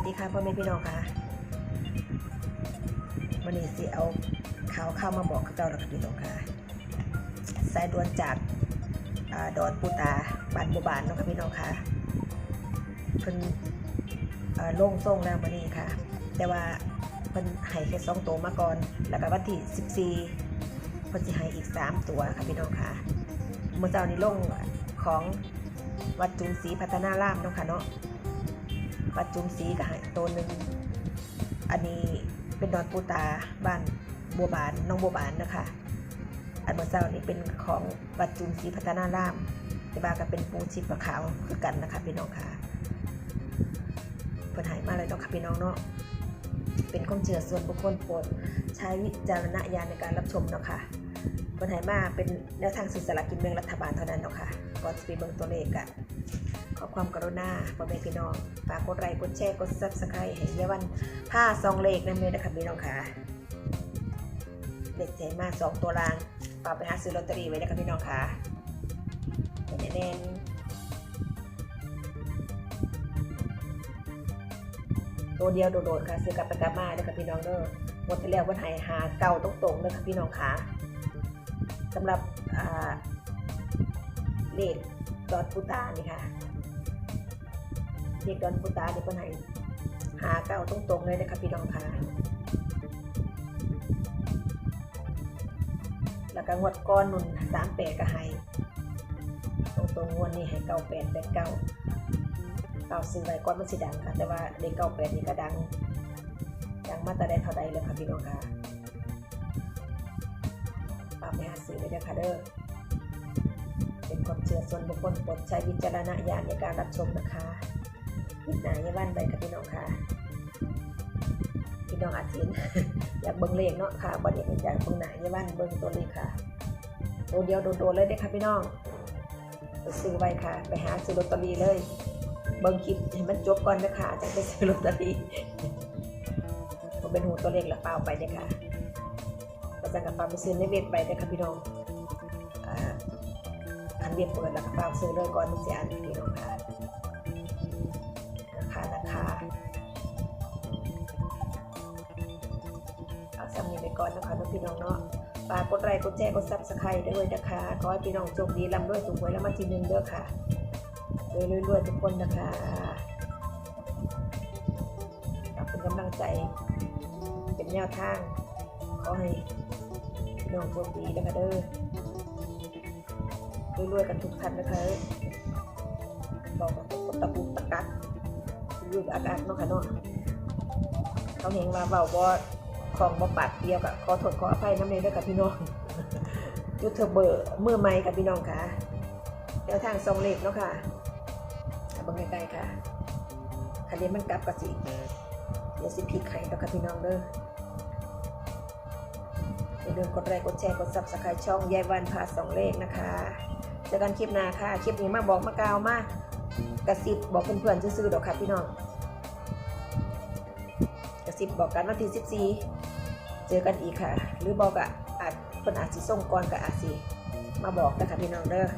วัสดีค่ะพ่อแม่พี่น้องค่ะวันนี้สิเอาข่าวเข้ามาบอกกับเราแล้วค่ะพี่น้องค่ะสายด่วนจากอดอนปูตาบ้านบัวบานเนาะค่ะพี่น้องค่ะเพิ่นโล่งส่งแล้ววันนี้ค่ะ แต่ว่าเพิ่นให้แค่สองตัวมาก่อน แล้วก็วันที่14เพิ่นสิให้อีกสามตัวค่ะพี่น้องค่ะเมื่อเช้านี้ลงของวัดจุนศรีพัฒนารามเนาะค่ะเนาะ ปัจจุมสีกับหายตัวหนึ่งอันนี้เป็นดอนปูตาบ้านบัวบานน้องบัวบานนะคะ อันเมื่อเช้านี้เป็นของปัจจุมสีพัฒนารามที่บ้านก็เป็นปูชิปปลาขาวคือกันนะคะพี่น้องค่ะเพิ่นใหายมาเลยเนาะค่ะพี่น้องเนาะเป็นความเชื่อส่วนบุคคลโปรดใช้วิจารณญาณในการรับชมเนาะค่ะเพิ่นใหายมาเป็นแนวทางสื่อสารกินแบ่งรัฐบาลเท่านั้นเนาะค่ะก่อนจะไปเบิ่งตัวเลขอะ ขอความกรุณาพ่อแม่พี่น้องฝากกดไลค์กดแชร์กดซับสไครต์ให้เยาวันผ้าซองเลขนั่นเลยนะคะพี่น้องค่ะเด็กใจมากสองตัวรางฝากไปหาซื้อลอตเตอรี่ไว้นะคะพี่น้องค่ะเนแน่นๆตัวเดียวโดดๆค่ะซื้อกลับไปกลับมาเด้ค่ะพี่น้องเด้อหมดที่แล้ววันไหหาเก่าตรงๆเด้ค่ะพี่น้องค่ะสำหรับเลขดอนปูตานี่ค่ะ เด็กดอนปูตาเด็กคนไหนหาเก้าตรงๆเลยนะคะพี่น้องค่ะแล้วก็งวดก้อนนุ่นสามแปดก็ให้ตรงๆงวดนี้ให้เก้าแปดแปดเก้าเก้าซื้อไว้ก้อนมันสิดังค่ะ แต่ว่าเลขเก้าแปดนี่ก็ดังดังมาแต่ได้เท่าใดเลยค่ะพี่น้องค่ะฝากไปหาซื้อไว้เด้อค่ะเด้อเป็นความเชื่อส่วนบุคคลโปรดใช้วิจารณญาณในการรับชมนะคะ พิดหนายบ้านไปกับพี่น้องค่ะพี่น้องอาจสินอยากเบิ่งเลขเนาะค่ะบ่ได้อยากเบิ่งหนายบ้านเบิ่งตัวเลขค่ะตัวเดียวโดดๆเลยเด้ค่ะพี่น้องไปซื้อไว้ค่ะ ไปหาซื้อลอตเตอรี่เลย เบิ่งคลิปให้มันจบก่อนนะคะจะไปซื้อลอตเตอรี่ผมเป็นหูตัวเลขแล้วเปล่าไปเด้อค่ะประจังกับปาไปซื้อในเว็บไปเด้อค่ะพี่น้องอ่าอันเรียบเปิดแล้วก็เปล่าซื้อเลยก่อนมันจอ่านพี่น้องค่ะ ก่อนนะคะน้องพี่น้องเนาะฝากกดไลค์กดแชร์กดซับสไครต์ด้วยนะคะขอให้พี่น้องโชคดีร่ำรวยถูกหวยแล้วมาทีนึงเด้อค่ะรวยรวยๆทุกคนนะคะเป็นกำลังใจ เป็นแนวทาง ขอให้พี่น้องโชคดีนะคะเด้อรวยๆกันทุกท่านนะคะบอกกับคนตะปุกตะกักอยู่อากาศเนาะค่ะเนาะเขาเห็นว่าเบาบ่ ของบ่ปาดเดียวกับขอโทษขออภัยน้ำเลยด้วยกับพี่น้องยูทูบเบอร์มือใหม่กับพี่น้องค่ะแนวทางซองเล็กเนาะค่ะเอาเบังใกล้ๆค่ะคันนี้มันกลับกะสิเดี๋ยวสิพลิกไข่ต่อกับพี่น้องเด้ออย่าลืมกดไลค์กดแชร์กดซับสไครต์ช่องยายวันพาสองเลขนะคะเจอกันคลิปหน้าค่ะ คลิปนี้มาบอกมากาวมากกระซิบบอกเพื่อนๆซื่อๆดอกค่ะพี่น้อง สิบบอกกันวันที่14 เจอกันอีกค่ะ หรือบอกอะอาจคนอาจสิส่งก่อนกับอาจสิมาบอกนะคะพี่น้องเด้อ